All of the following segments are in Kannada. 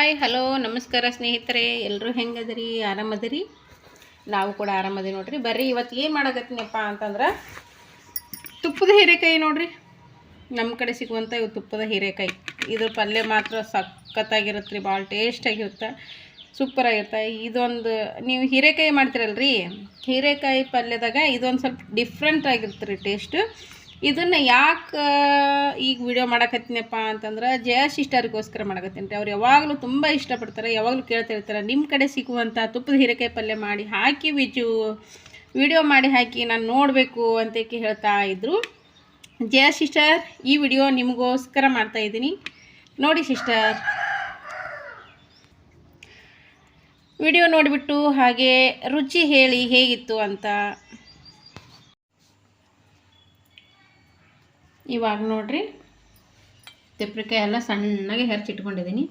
ಹಾಯ್, ಹಲೋ, ನಮಸ್ಕಾರ ಸ್ನೇಹಿತರೆ. ಎಲ್ಲರೂ ಹೆಂಗದರಿ? ಆರಾಮದಿರಿ? ನಾವು ಕೂಡ ಆರಾಮದಿ ನೋಡ್ರಿ. ಬರ್ರಿ, ಇವತ್ತು ಏನು ಮಾಡಕತ್ತೀನಪ್ಪ ಅಂತಂದ್ರೆ, ತುಪ್ಪದ ಹೀರೆಕಾಯಿ ನೋಡ್ರಿ. ನಮ್ಮ ಕಡೆ ಸಿಗುವಂಥ ಇವು ತುಪ್ಪದ ಹೀರೆಕಾಯಿ. ಇದ್ರ ಪಲ್ಯ ಮಾತ್ರ ಸಖತ್ತಾಗಿರುತ್ತೆ ರೀ, ಭಾಳ ಟೇಸ್ಟಾಗಿರುತ್ತೆ. ಸೂಪರಾಗಿರುತ್ತೆ ಇದೊಂದು, ನೀವು ಹೀರೆಕಾಯಿ ಮಾಡ್ತೀರಲ್ರಿ? ಹೀರೆಕಾಯಿ ಪಲ್ಯದಾಗ ಇದೊಂದು ಸ್ವಲ್ಪ ಡಿಫ್ರೆಂಟ್ ಆಗಿರುತ್ತೆ ರೀ ಟೇಸ್ಟು ಇದನ್ನು ಯಾಕೆ ಈಗ ವಿಡಿಯೋ ಮಾಡಕತ್ತೀನಪ್ಪ ಅಂತಂದ್ರೆ ಜಯ ಸಿಸ್ಟರ್ಗೋಸ್ಕರ ಮಾಡಕತ್ತೀನಿ ರೀ. ಅವ್ರು ಯಾವಾಗಲೂ ತುಂಬ ಇಷ್ಟಪಡ್ತಾರೆ, ಯಾವಾಗಲೂ ಕೇಳ್ತಿರ್ತಾರೆ ನಿಮ್ಮ ಕಡೆ ಸಿಗುವಂಥ ತುಪ್ಪದ ಹೀರೆಕಾಯಿ ಪಲ್ಯ ಮಾಡಿ ಹಾಕಿ ವಿಜು ವಿಡಿಯೋ ಮಾಡಿ ಹಾಕಿ ನಾನು ನೋಡಬೇಕು ಅಂತ ಹೇಳ್ತಾ ಇದ್ದರು ಜಯ ಸಿಸ್ಟರ್ ಈ ವಿಡಿಯೋ ನಿಮಗೋಸ್ಕರ ಮಾಡ್ತಾ ಇದ್ದೀನಿ. ನೋಡಿ ಸಿಸ್ಟರ್ ವಿಡಿಯೋ ನೋಡಿಬಿಟ್ಟು ಹಾಗೆ ರುಚಿ ಹೇಳಿ ಹೇಗಿತ್ತು ಅಂತ. ಇವಾಗ ನೋಡಿರಿ ತೆಪ್ರಿಕಾಯಿ ಎಲ್ಲ ಸಣ್ಣಗೆ ಹೆರ್ಚಿಟ್ಕೊಂಡಿದ್ದೀನಿ.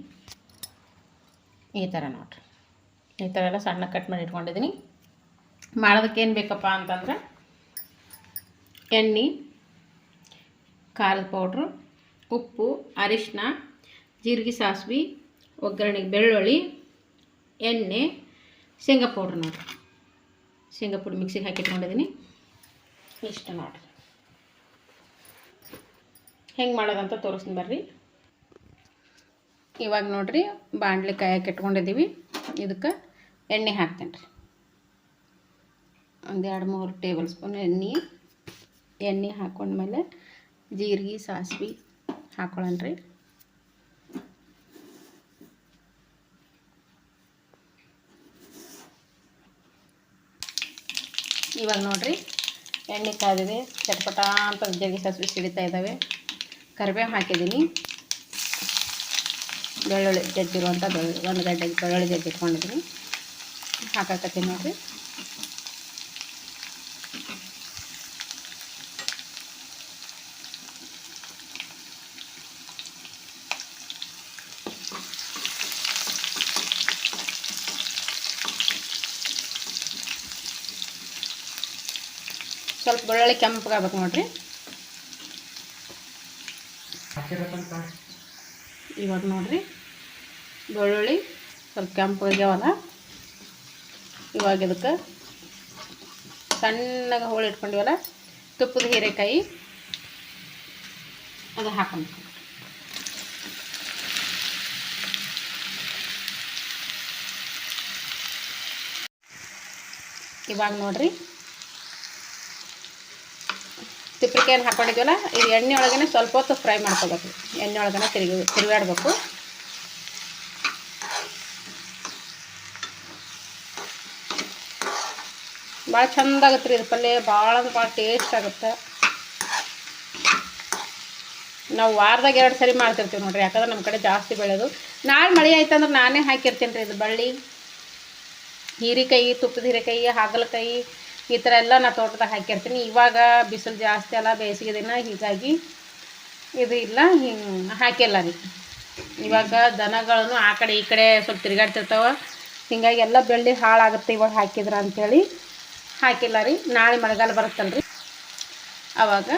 ಈ ಥರ ನೋಡಿರಿ. ಈ ಥರ ಎಲ್ಲ ಸಣ್ಣ ಕಟ್ ಮಾಡಿ ಇಟ್ಕೊಂಡಿದ್ದೀನಿ. ಮಾಡೋದಕ್ಕೇನು ಬೇಕಪ್ಪ ಅಂತಂದ್ರೆ ಎಣ್ಣೆ, ಖಾರದ ಪೌಡ್ರು, ಉಪ್ಪು ಅರಿಶಿನ ಜೀರಿಗೆ ಸಾಸಿವೆ, ಒಗ್ಗರಣೆಗೆ ಬೆಳ್ಳುಳ್ಳಿ, ಎಣ್ಣೆ, ಶೇಂಗಾ ಪೌಡ್ರ್ ನೋಡಿರಿ. ಶೇಂಗಾ ಪುಡಿ ಮಿಕ್ಸಿಗೆ ಹಾಕಿಟ್ಕೊಂಡಿದ್ದೀನಿ ಇಷ್ಟು ನೋಡಿರಿ. ಹೆಂಗೆ ಮಾಡೋದಂತ ತೋರಿಸ್ತೀನಿ ಬರ್ರಿ. ಇವಾಗ ನೋಡಿರಿ ಬಾಣಲೆ ಕಾಯಕ್ಕೆ ಇಟ್ಕೊಂಡಿದ್ದೀವಿ. ಇದಕ್ಕೆ ಎಣ್ಣೆ ಹಾಕ್ತೇನೆ ರೀ ಒಂದು ಎರಡು ಮೂರು ಟೇಬಲ್ ಸ್ಪೂನ್ ಎಣ್ಣೆ. ಎಣ್ಣೆ ಹಾಕೊಂಡ್ಮೇಲೆ ಜೀರಿಗೆ, ಸಾಸಿವೆ ಹಾಕೊಳ್ಳೋಣ ರೀ ಇವಾಗ ನೋಡಿರಿ ಎಣ್ಣೆ ಕಾದಿದೆ ಚಟ್ಪಟ ಅಂತ ಜೀರಿಗೆ ಸಾಸಿವೆ ಸಿಡಿತಾ ಇದ್ದಾವೆ ಕರಿಬೇವು ಹಾಕಿದ್ದೀನಿ. ಬೆಳ್ಳುಳ್ಳಿ ಜಜ್ಜಿರುವಂಥ ಬೆಳ್ಳುಳ್ಳಿ, ಒಂದು ಗಡ್ಡೆ ಬೆಳ್ಳುಳ್ಳಿ ಜಜ್ಜಿಟ್ಕೊಂಡಿದ್ದೀನಿ. ಹಾಕಾಕತ್ತೀನಿ ನೋಡಿರಿ. ಸ್ವಲ್ಪ ಬೆಳ್ಳುಳ್ಳಿ ಕೆಂಪಗಾಗಬೇಕು ನೋಡಿರಿ. ಇವಾಗ ನೋಡ್ರಿ, ಬೆಳ್ಳುಳ್ಳಿ ಸ್ವಲ್ಪ ಕೆಂಪು ಆಗ್ಯಾವಲ್ಲ ಇವಾಗ ಇದಕ್ಕೆ ಸಣ್ಣಗೆ ಹೋಳಿ ಇಟ್ಕೊಂಡಿವಲ್ಲ, ತುಪ್ಪದ ಹೀರೆಕಾಯಿ, ಅದು ಹಾಕೊಂಡು ಇವಾಗ ನೋಡ್ರಿ ತಿಪ್ಪಿಕಾಯನ್ನು ಹಾಕೊಂಡಿದ್ದೀವಲ್ಲ ಇದು ಎಣ್ಣೆ ಒಳಗೇನೆ ಸ್ವಲ್ಪ ಹೊತ್ತು ಫ್ರೈ ಮಾಡ್ಕೋಬೇಕು. ಎಣ್ಣೆ ಒಳಗನೆ ತಿರುಗಿ, ತಿರುಗಾಡಬೇಕು. ಭಾಳ ಚಂದ ಆಗುತ್ತೆ ರೀ ಇದು ಪಲ್ಯ, ಭಾಳ ಅಂದ್ರೆ ಭಾಳ ಟೇಸ್ಟ್ ಆಗುತ್ತೆ. ನಾವು ವಾರದಾಗ ಎರಡು ಸರಿ ಮಾಡ್ತಿರ್ತೀವಿ ನೋಡ್ರಿ, ಯಾಕಂದ್ರೆ ನಮ್ಮ ಕಡೆ ಜಾಸ್ತಿ ಬೆಳೆಯೋದು. ನಾಳೆ ಮಳೆ ಆಯ್ತಂದ್ರೆ ನಾನೇ ಹಾಕಿರ್ತೀನಿ ರೀ ಇದು ಬಳ್ಳಿ. ಹೀರೆಕಾಯಿ, ತುಪ್ಪದ ಹೀರೆಕಾಯಿ, ಹಾಗಲಕಾಯಿ ಈ ಥರ ಎಲ್ಲ ನಾ ತೋಟದಾಗ ಹಾಕಿರ್ತೀನಿ ಇವಾಗ ಬಿಸಿಲು ಜಾಸ್ತಿ ಅಲ್ಲ, ಬೇಸಿಗೆ ದಿನ, ಹೀಗಾಗಿ ಇದು ಇಲ್ಲ, ಹಿಂಗೆ ಹಾಕಿಲ್ಲ ರೀ. ಇವಾಗ ದನಗಳನ್ನು ಆ ಕಡೆ ಈ ಕಡೆ ಸ್ವಲ್ಪ ತಿರುಗಾಡ್ತಿರ್ತಾವ. ಹೀಗಾಗಿ ಎಲ್ಲ ಬೆಳ್ಳಿ ಹಾಳಾಗುತ್ತೆ ಇವಾಗ ಹಾಕಿದ್ರ ಅಂಥೇಳಿ ಹಾಕಿಲ್ಲ ರೀ. ನಾಳೆ ಮಳೆಗಾಲ ಬರುತ್ತಲ್ಲ ರೀ ಆವಾಗ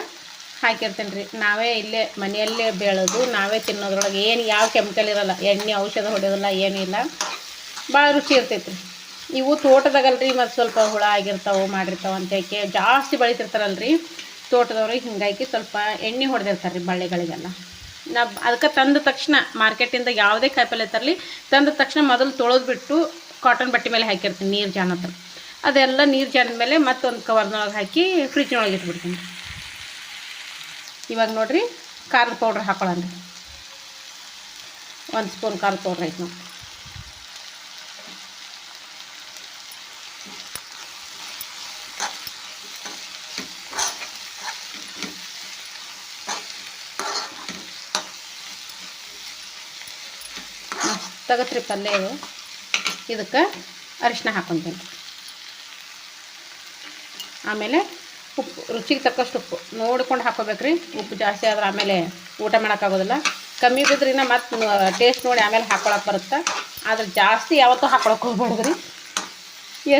ಹಾಕಿರ್ತೀನಿ ರೀ. ನಾವೇ ಇಲ್ಲೇ ಮನೆಯಲ್ಲೇ ಬೆಳೆದು ನಾವೇ ತಿನ್ನೋದ್ರೊಳಗೆ ಏನು ಯಾವ ಕೆಮಿಕಲ್ ಇರೋಲ್ಲ. ಎಣ್ಣೆ ಔಷಧ ಹೊಡೆಯೋದಿಲ್ಲ ಏನಿಲ್ಲ ಭಾಳ ರುಚಿ ಇರ್ತೈತೆ ರೀ. ಇವು ತೋಟದಾಗಲ್ರಿ, ಮತ್ತು ಸ್ವಲ್ಪ ಹುಳ ಆಗಿರ್ತಾವೆ ಮಾಡಿರ್ತಾವೆ ಅಂತೇಕೆ ಜಾಸ್ತಿ ಬೆಳಿತಿರ್ತಾರಲ್ರಿ ತೋಟದವ್ರಿಗೆ ಹಿಂಗಾಗಿ ಸ್ವಲ್ಪ ಎಣ್ಣೆ ಹೊಡೆದಿರ್ತಾರೆ ರೀ ಬಳ್ಳಿಗಳಿಗೆಲ್ಲ. ನಾ ಅದಕ್ಕೆ ತಂದ ತಕ್ಷಣ ಮಾರ್ಕೆಟಿಂದ ಯಾವುದೇ ಕಾಯಿಪಲ್ಲೆ ತರಲಿ, ತಂದ ತಕ್ಷಣ ಮೊದಲು ತೊಳೆದು ಬಿಟ್ಟು ಕಾಟನ್ ಬಟ್ಟೆ ಮೇಲೆ ಹಾಕಿರ್ತೀನಿ, ನೀರು ಜಾನ ಹತ್ರ. ಅದೆಲ್ಲ ನೀರು ಜಾನದ ಮೇಲೆ ಮತ್ತೊಂದು ಕವರ್ನೊಳಗೆ ಹಾಕಿ ಫ್ರಿಜ್ನೊಳಗೆ ಇಟ್ಬಿಡ್ತೀನಿ. ಇವಾಗ ನೋಡಿರಿ, ಖಾರದ ಪೌಡ್ರ್ ಹಾಕೊಳ್ಳೋಣ. ಒಂದು ಸ್ಪೂನ್ ಖಾರದ ಪೌಡ್ರ್ ಐತೆ ನೋಡಿ ಮಸ್ತಾಗತ್ತೆ ರೀ ಪಲ್ಯ ಇದು ಇದಕ್ಕೆ ಅರಿಶಿನ ಹಾಕೊತೀನಿ. ಆಮೇಲೆ ಉಪ್ಪು, ರುಚಿಗೆ ತಕ್ಕಷ್ಟು ಉಪ್ಪು. ನೋಡ್ಕೊಂಡು ಹಾಕೋಬೇಕ್ರಿ. ಉಪ್ಪು ಜಾಸ್ತಿ ಆದ್ರೆ ಆಮೇಲೆ ಊಟ ಮಾಡೋಕ್ಕಾಗೋದಿಲ್ಲ. ಕಮ್ಮಿ ಬಿದ್ದರಿನ ಮತ್ತು ಟೇಸ್ಟ್ ನೋಡಿ ಆಮೇಲೆ ಹಾಕೊಳಕ್ಕೆ ಬರುತ್ತೆ. ಆದ್ರೆ ಜಾಸ್ತಿ ಯಾವತ್ತೂ ಹಾಕೊಳಕ್ಕೆ ಹೋಗ್ಬಾರ್ದು ರೀ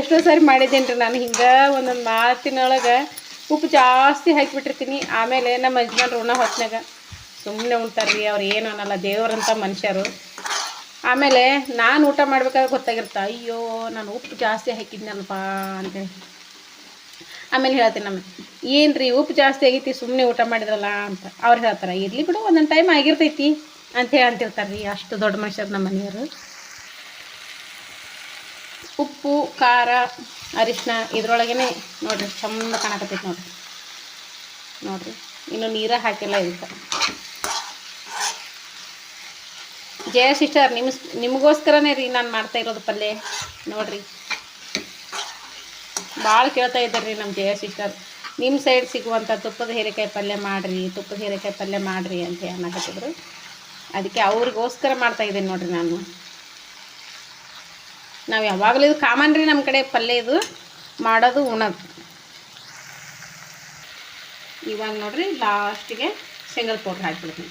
ಎಷ್ಟೋ ಸಾರಿ ಮಾಡಿದ್ದೀನಿ ರೀ ನಾನು. ಹಿಂಗೆ ಒಂದೊಂದು ಮಾತಿನೊಳಗೆ ಉಪ್ಪು ಜಾಸ್ತಿ ಹಾಕಿಬಿಟ್ಟಿರ್ತೀನಿ. ಆಮೇಲೆ ನಮ್ಮ ಯಜಮಾನ್ರು ಉಣ್ಣೋ ಹೊತ್ತಿನಾಗ ಸುಮ್ಮನೆ ಉಣ್ತಾರೆ ರೀ ಅವ್ರು ಏನು ಅನ್ನೋಲ್ಲ. ದೇವರಂಥ ಮನುಷ್ಯರು. ಆಮೇಲೆ ನಾನು ಊಟ ಮಾಡ್ಬೇಕಾದ್ರೆ ಗೊತ್ತಾಗಿರ್ತ ಅಯ್ಯೋ, ನಾನು ಉಪ್ಪು ಜಾಸ್ತಿ ಹಾಕಿದ್ನಲ್ಪ ಅಂತೇಳಿ ಆಮೇಲೆ ಹೇಳ್ತೀನಿ ನಮ್ಮ ಏನು ರೀ ಉಪ್ಪು ಜಾಸ್ತಿ ಆಗೈತಿ ಸುಮ್ಮನೆ ಊಟ ಮಾಡಿದ್ರಲ್ಲ ಅಂತ. ಅವ್ರು ಹೇಳ್ತಾರೆ, ಇರಲಿ ಬಿಡು, ಒಂದೊಂದು ಟೈಮ್ ಆಗಿರ್ತೈತಿ ಅಂತೇಳಿ ಅಂತಿರ್ತಾರೆ ರೀ ಅಷ್ಟು ದೊಡ್ಡ ಮನುಷ್ಯರು ನಮ್ಮ ಮನೆಯವರು. ಉಪ್ಪು, ಖಾರ ಅರಿಶಿನ ಇದ್ರೊಳಗೇ ನೋಡಿರಿ, ಚಂದ ಕಾಣಕತ್ತೈತಿ ನೋಡಿರಿ. ನೋಡಿರಿ, ಇನ್ನು ನೀರ ಹಾಕಿಲ್ಲ ಇದಕ್ಕೆ. ಜಯ ಸಿಸ್ಟರ್, ನಿಮ್ ನಿಮಗೋಸ್ಕರನೇ ರೀ ನಾನು ಮಾಡ್ತಾ ಇರೋದು ಪಲ್ಯ ನೋಡಿರಿ. ಭಾಳ ಕೇಳ್ತಾ ಇದ್ದಾರೆ ರೀ ನಮ್ಮ ಜಯ ಸಿಸ್ಟರ್. ನಿಮ್ಮ ಸೈಡ್ ಸಿಗುವಂಥ ತುಪ್ಪದ ಹೀರೆಕಾಯಿ ಪಲ್ಯ ಮಾಡಿರಿ, ತುಪ್ಪದ ಹೀರೆಕಾಯಿ ಪಲ್ಯ ಮಾಡಿರಿ ಅಂತ ಅನ್ನಕತ್ತಿದ್ರು ಅದಕ್ಕೆ ಅವ್ರಿಗೋಸ್ಕರ ಮಾಡ್ತಾ ಇದ್ದೀನಿ ನೋಡಿರಿ ನಾನು. ನಾವು ಯಾವಾಗಲೂ ಇದು ಕಾಮನ್ ರೀ ನಮ್ಮ ಕಡೆ ಪಲ್ಯ ಇದು. ಮಾಡೋದು ಉಣದು. ಇವಾಗ ನೋಡಿರಿ ಲಾಸ್ಟಿಗೆ ಸಿಂಗಲ್ ಪೌಡ್ರ್ ಹಾಕ್ಬಿಡ್ತೀನಿ.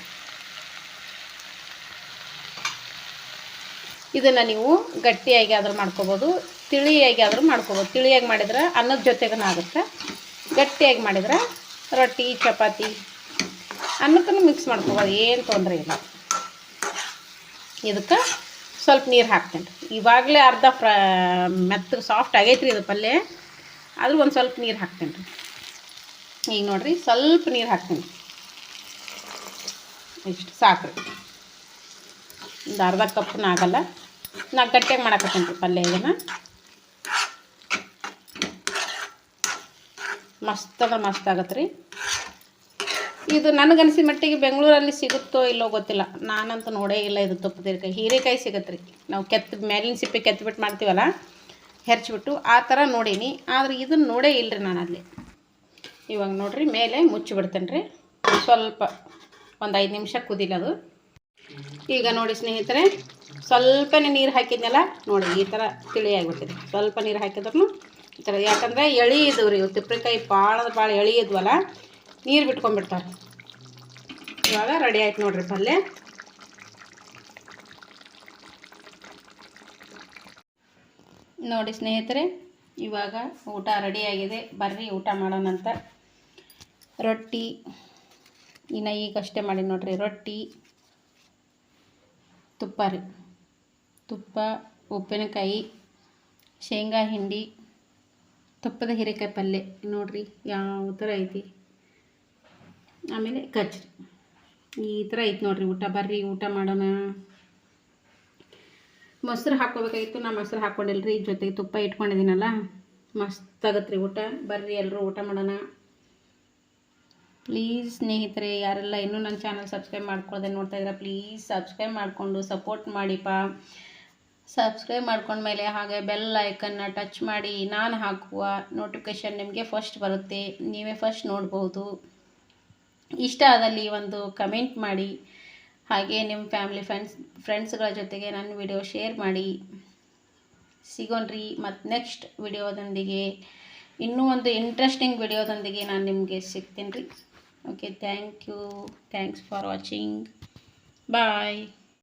ಇದನ್ನು ನೀವು ಗಟ್ಟಿಯಾಗಿ ಆದರೂ ಮಾಡ್ಕೋಬೋದು, ತಿಳಿಯಾಗಿ ಆದರೂ ಮಾಡ್ಕೋಬೋದು. ತಿಳಿಯಾಗಿ ಮಾಡಿದ್ರೆ ಅನ್ನದ ಜೊತೆಗೂ ಆಗುತ್ತೆ. ಗಟ್ಟಿಯಾಗಿ ಮಾಡಿದ್ರೆ ರೊಟ್ಟಿ, ಚಪಾತಿ ಅನ್ನಕ್ಕೂ ಮಿಕ್ಸ್ ಮಾಡ್ಕೋಬೋದು, ಏನು ತೊಂದರೆ ಇಲ್ಲ. ಇದಕ್ಕೆ ಸ್ವಲ್ಪ ನೀರು ಹಾಕ್ತೇನೆ ಇವಾಗಲೇ ಅರ್ಧ ಫ್ರ, ಮೆತ್ತಗೆ ಸಾಫ್ಟ್ ಆಗೈತೆ ರೀ ಇದು ಪಲ್ಯ. ಆದರೂ ಒಂದು ಸ್ವಲ್ಪ ನೀರು ಹಾಕ್ತೇನೆ ರೀ. ಈಗ ನೋಡಿರಿ, ಸ್ವಲ್ಪ ನೀರು ಹಾಕ್ತೀನಿ ಇಷ್ಟು ಸಾಕು ಒಂದು ಅರ್ಧ ಕಪ್ನ ಆಗಲ್ಲ. ನಾ ಗಟ್ಟಿಯಾಗಿ ಮಾಡಕತ್ತೀನಿ ಪಲ್ಯ ಇದನ್ನು. ಮಸ್ತ್ ಮಸ್ತ್ ಆಗತ್ತೆ ರೀ ಇದು ನನಗನ್ಸಿದ ಮಟ್ಟಿಗೆ ಬೆಂಗಳೂರಲ್ಲಿ ಸಿಗುತ್ತೋ ಇಲ್ಲೋ ಗೊತ್ತಿಲ್ಲ. ನಾನಂತೂ ನೋಡೇ ಇಲ್ಲ ಇದು ತುಪ್ಪದ ಹೀರೆಕಾಯಿ ಹೀರೆಕಾಯಿ ಸಿಗತ್ತೆ ರೀ ನಾವು ಕೆತ್ತ, ಮೇಲಿನ ಸಿಪ್ಪೆ ಕೆತ್ತಿಬಿಟ್ಟು ಮಾಡ್ತೀವಲ್ಲ, ಹೆರ್ಚಿಬಿಟ್ಟು ಆ ಥರ ನೋಡೀನಿ. ಆದರೆ ಇದನ್ನು ನೋಡೇ ಇಲ್ಲ ರೀ ನಾನು ಅಲ್ಲಿ ಇವಾಗ ನೋಡಿರಿ, ಮೇಲೆ ಮುಚ್ಚಿಬಿಡ್ತೇನೆ ರೀ ಸ್ವಲ್ಪ ಒಂದು ಐದು ನಿಮಿಷ ಕುದಿಲದು. ಈಗ ನೋಡಿ ಸ್ನೇಹಿತರೆ ಸ್ವಲ್ಪನೇ ನೀರು ಹಾಕಿದ್ನಲ್ಲ, ನೋಡಿ ಈ ಥರ ತಿಳಿಯಾಗ್ಬಿಟ್ಟಿದೆ ಸ್ವಲ್ಪ ನೀರು ಹಾಕಿದ್ರು ಈ ಥರ ಯಾಕಂದರೆ ಎಳಿ ಇದ್ದವು ರೀ, ಇವು ತಿಪ್ಪರಿಕಾಯಿ ಭಾಳ ಭಾಳ ಎಳಿ ಇದ್ವಲ್ಲ, ನೀರು ಬಿಟ್ಕೊಂಡ್ಬಿಡ್ತಾರೆ. ಇವಾಗ ರೆಡಿ ಆಯ್ತು ನೋಡಿರಿ ಪಲ್ಯ. ನೋಡಿ ಸ್ನೇಹಿತರೆ, ಇವಾಗ ಊಟ ರೆಡಿಯಾಗಿದೆ ಬರ್ರಿ ಊಟ ಮಾಡೋಣಂತ ರೊಟ್ಟಿ, ಇನ್ನು ಈಗಷ್ಟೇ ಮಾಡಿ ನೋಡಿರಿ. ರೊಟ್ಟಿ, ತುಪ್ಪ ರೀ. ತುಪ್ಪ, ಉಪ್ಪಿನಕಾಯಿ, ಶೇಂಗಾ ಹಿಂಡಿ, ತುಪ್ಪದ ಹೀರೆಕಾಯಿ ಪಲ್ಯ ನೋಡಿರಿ ಯಾವ ಥರ ಐತಿ. ಆಮೇಲೆ ಕಚ್ರಿ ಈ ಥರ ಐತೆ ನೋಡಿರಿ ಊಟ. ಬರ್ರಿ ಊಟ ಮಾಡೋಣ. ಮೊಸರು ಹಾಕ್ಕೋಬೇಕಾಗಿತ್ತು. ನಾ ಮೊಸರು ಹಾಕ್ಕೊಂಡಿಲ್ಲ ರೀ ಜೊತೆಗೆ ತುಪ್ಪ ಇಟ್ಕೊಂಡಿದ್ದೀನಲ್ಲ. ಮಸ್ತ್ ಆಗತ್ತೆ ರೀ ಊಟ. ಬರ್ರಿ ಎಲ್ಲರೂ ಊಟ ಮಾಡೋಣ. ಪ್ಲೀಸ್ ಸ್ನೇಹಿತರೆ, ಯಾರೆಲ್ಲ ಇನ್ನೂ ನನ್ನ ಚಾನಲ್ ಸಬ್ಸ್ಕ್ರೈಬ್ ಮಾಡ್ಕೊಳ್ಳದೆ ನೋಡ್ತಾ ಇದ್ರೆ ಪ್ಲೀಸ್ ಸಬ್ಸ್ಕ್ರೈಬ್ ಮಾಡಿಕೊಂಡು ಸಪೋರ್ಟ್ ಮಾಡಿಪ್ಪ. ಸಬ್ಸ್ಕ್ರೈಬ್ ಮಾಡ್ಕೊಂಡ್ಮೇಲೆ ಹಾಗೆ ಬೆಲ್ ಐಕನ್ನ ಟಚ್ ಮಾಡಿ ನಾನು ಹಾಕುವ ನೋಟಿಫಿಕೇಷನ್ ನಿಮಗೆ ಫಸ್ಟ್ ಬರುತ್ತೆ. ನೀವೇ ಫಸ್ಟ್ ನೋಡ್ಬೋದು. ಇಷ್ಟ ಆದಲ್ಲಿ ಒಂದು ಕಮೆಂಟ್ ಮಾಡಿ. ಹಾಗೆ ನಿಮ್ಮ ಫ್ಯಾಮಿಲಿ ಫ್ರೆಂಡ್ಸ್ ಫ್ರೆಂಡ್ಸ್ಗಳ ಜೊತೆಗೆ ನನ್ನ ವಿಡಿಯೋ ಶೇರ್ ಮಾಡಿ. ಸಿಗೋಣ್ರಿ. ಮತ್ತು ನೆಕ್ಸ್ಟ್ ವಿಡಿಯೋದೊಂದಿಗೆ ಇನ್ನೂ ಒಂದು ಇಂಟ್ರೆಸ್ಟಿಂಗ್ ವಿಡಿಯೋದೊಂದಿಗೆ ನಾನು ನಿಮಗೆ ಸಿಗ್ತೀನಿ ರೀ okay thank you thanks for watching bye